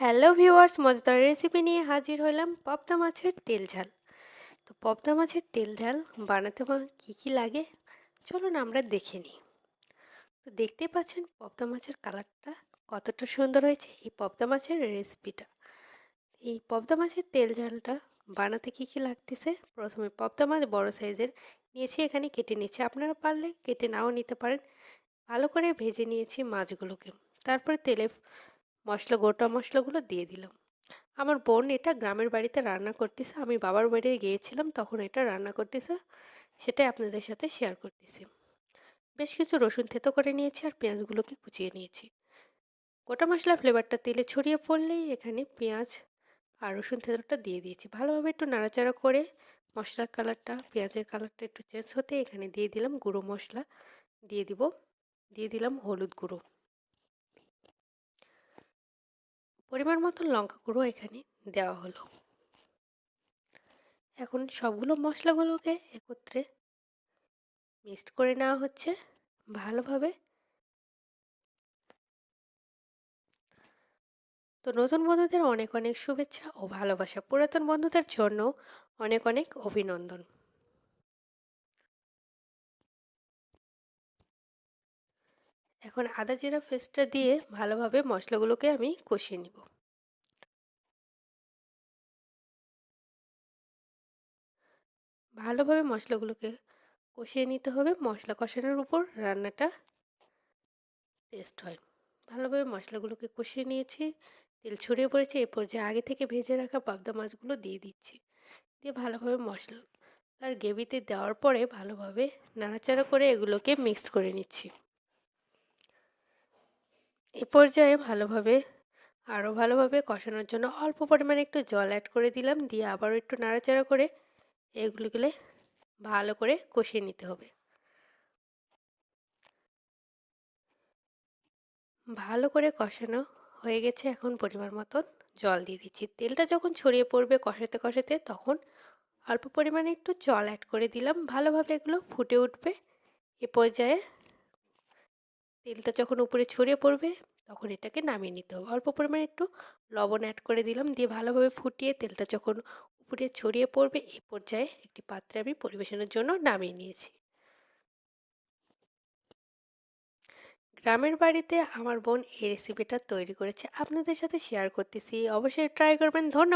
Hello viewers মজাদার recipe নিয়ে হাজির হলাম পপদা মাছের তেল ঝাল। তো পপদা মাছের তেল ঝাল বানাতে কী কী লাগে? চলুন আমরা দেখে নিই। তো দেখতে পাচ্ছেন পপদা মাছের কালারটা কতটা সুন্দর হয়েছে এই পপদা মাছের রেসিপিটা এই পপদা মাছের তেল ঝালটা বানাতে কী কী লাগতেছে? প্রথমে পপদা মাছ বড় সাইজের নিয়েছি, এখানে কেটে নিয়েছি। আপনারা পারলে কেটে নাও নিতে পারেন। ভালো করে ভেজে নিয়েছি মাছগুলোকে। তারপরে তেলে মশলা, গোটা মশলাগুলো দিয়ে দিলাম। আমার বোন এটা গ্রামের বাড়িতে রান্না করতেছে, আমি বাবার বাড়ি গিয়েছিলাম, তখন এটা রান্না করতেছে, সেটাই আপনাদের সাথে শেয়ার করতেছি। বেশ কিছু রসুন থেতো করে নিয়েছি আর পেঁয়াজগুলোকে কুচিয়ে নিয়েছি। গোটা মশলা ফ্লেভারটা তেলে ছড়িয়ে পড়লেই এখানে পেঁয়াজ আর রসুন থেতোটা দিয়ে দিয়েছি। ভালোভাবে একটু নাড়াচাড়া করে মশলার কালারটা পেঁয়াজের কালারটা একটু চেঞ্জ হতে এখানে দিয়ে দিলাম গুঁড়ো মশলা। দিয়ে দিব, দিয়ে দিলাম হলুদ গুঁড়ো। পরিমাণ মতন লঙ্কা গুঁড়ো এখানে দেওয়া হলো। এখন সবগুলো মশলাগুলোকে একত্রে মিক্সড করে নেওয়া হচ্ছে ভালোভাবে। তো নতুন বন্ধুদের অনেক অনেক শুভেচ্ছা ও ভালোবাসা। পুরাতন বন্ধুদের জন্য অনেক অনেক অভিনন্দন। এখন আদা জিরা পেস্টটা দিয়ে ভালোভাবে মশলাগুলোকে আমি কষিয়ে নিব। ভালোভাবে মশলাগুলোকে কষিয়ে নিতে হবে। মশলা কষানোর উপর রান্নাটা টেস্ট হয়। ভালোভাবে মশলাগুলোকে কষিয়ে নিয়েছি। তেল ছড়িয়ে পড়েছে। এরপর যে আগে থেকে ভেজে রাখা পাবদা মাছগুলো দিয়ে দিচ্ছি। দিয়ে ভালোভাবে মশলা আর গ্রেভিতে দেওয়ার পরে ভালোভাবে নাড়াচাড়া করে এগুলোকে মিক্সড করে নিচ্ছি। এ পর্যায়ে ভালোভাবে আরও ভালোভাবে কষানোর জন্য অল্প পরিমাণে একটু জল অ্যাড করে দিলাম। দিয়ে আবারও একটু নাড়াচাড়া করে এগুলোগুলো ভালো করে কষিয়ে নিতে হবে। ভালো করে কষানো হয়ে গেছে এখন পরিমাণ মতন জল দিয়ে দিচ্ছি। তেলটা যখন ছড়িয়ে পড়বে কষাতে কষাতে তখন অল্প পরিমাণে একটু জল অ্যাড করে দিলাম। ভালোভাবে এগুলো ফুটে উঠবে। এ পর্যায়ে তেলটা যখন উপরে ছড়িয়ে পড়বে, তখন এটাকে নামিয়ে নিতে হবে। অল্প পরিমাণে একটু লবণ অ্যাড করে দিলাম, দিয়ে ভালোভাবে ফুটিয়ে তেলটা যখন উপরে ছড়িয়ে পড়বে এই পর্যায়ে একটি পাত্রে আমি পরিবেশনের জন্য নামিয়ে নিয়েছি। গ্রামের বাড়িতে আমার বোন এই রেসিপিটা তৈরি করেছে। আপনাদের সাথে শেয়ার করতেছি। অবশ্যই ট্রাই করবেন। ধন্যবাদ।